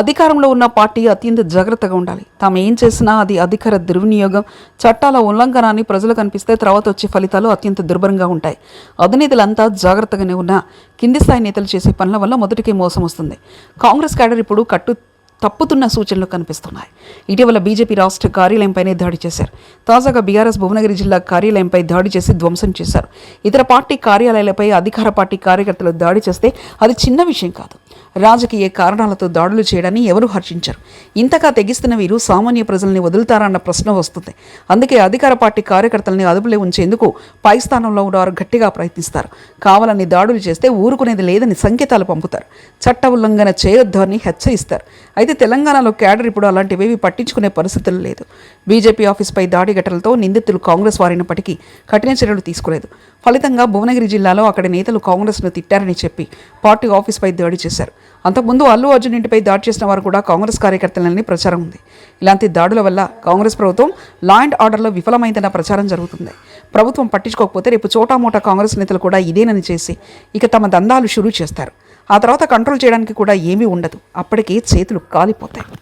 అధికారంలో ఉన్న పార్టీ అత్యంత జాగ్రత్తగా ఉండాలి. తాము ఏం చేసినా అది అధికార దుర్వినియోగం చట్టాల ఉల్లంఘన అని ప్రజలు కనిపిస్తే తర్వాత వచ్చే ఫలితాలు అత్యంత దుర్భరంగా ఉంటాయి. అధినేతలంతా జాగ్రత్తగానే ఉన్నా కింది స్థాయి నేతలు చేసే పనుల వల్ల మొదటికే మోసం వస్తుంది. కాంగ్రెస్ క్యాడర్ ఇప్పుడు కట్టు తప్పుతున్న సూచనలు కనిపిస్తున్నాయి. ఇటీవల బీజేపీ రాష్ట్ర కార్యాలయంపైనే దాడి చేశారు. తాజాగా బీఆర్ఎస్ భువనగిరి జిల్లా కార్యాలయంపై దాడి చేసి ధ్వంసం చేశారు. ఇతర పార్టీ కార్యాలయాలపై అధికార పార్టీ కార్యకర్తలు దాడి చేస్తే అది చిన్న విషయం కాదు. రాజకీయ కారణాలతో దాడులు చేయడాన్ని ఎవరూ హర్షించరు? ఇంతగా తెగిస్తున్న వీరు సామాన్య ప్రజల్ని వదులుతారన్న ప్రశ్న వస్తుంది. అందుకే అధికార పార్టీ కార్యకర్తల్ని అదుపులో ఉంచేందుకు పై స్థానంలో ఉన్నవారు గట్టిగా ప్రయత్నిస్తారు. కావాలని దాడులు చేస్తే ఊరుకునేది లేదని సంకేతాలు పంపుతారు. చట్ట ఉల్లంఘన చేయొద్దు అని హెచ్చరిస్తారు. అయితే తెలంగాణలో క్యాడర్ ఇప్పుడు అలాంటివేవి పట్టించుకునే పరిస్థితులు లేదు. బీజేపీ ఆఫీస్పై దాడి ఘటనలతో నిందితులు కాంగ్రెస్ వారినప్పటికీ కఠిన చర్యలు తీసుకోలేదు. ఫలితంగా భువనగిరి జిల్లాలో అక్కడి నేతలు కాంగ్రెస్ను తిట్టారని చెప్పి పార్టీ ఆఫీస్పై దాడి చేశారు. అంతకుముందు అల్లు అర్జున్ ఇంటిపై దాడి చేసిన వారు కూడా కాంగ్రెస్ కార్యకర్తలని ప్రచారం ఉంది. ఇలాంటి దాడుల వల్ల కాంగ్రెస్ ప్రభుత్వం లా అండ్ ఆర్డర్లో విఫలమైందన్న ప్రచారం జరుగుతుంది. ప్రభుత్వం పట్టించుకోకపోతే రేపు చోటామోటా కాంగ్రెస్ నేతలు కూడా ఇదేనని చేసి ఇక తమ దందాలు షురూ చేస్తారు. ఆ తర్వాత కంట్రోల్ చేయడానికి కూడా ఏమీ ఉండదు. అప్పటికే చేతులు కాలిపోతాయి.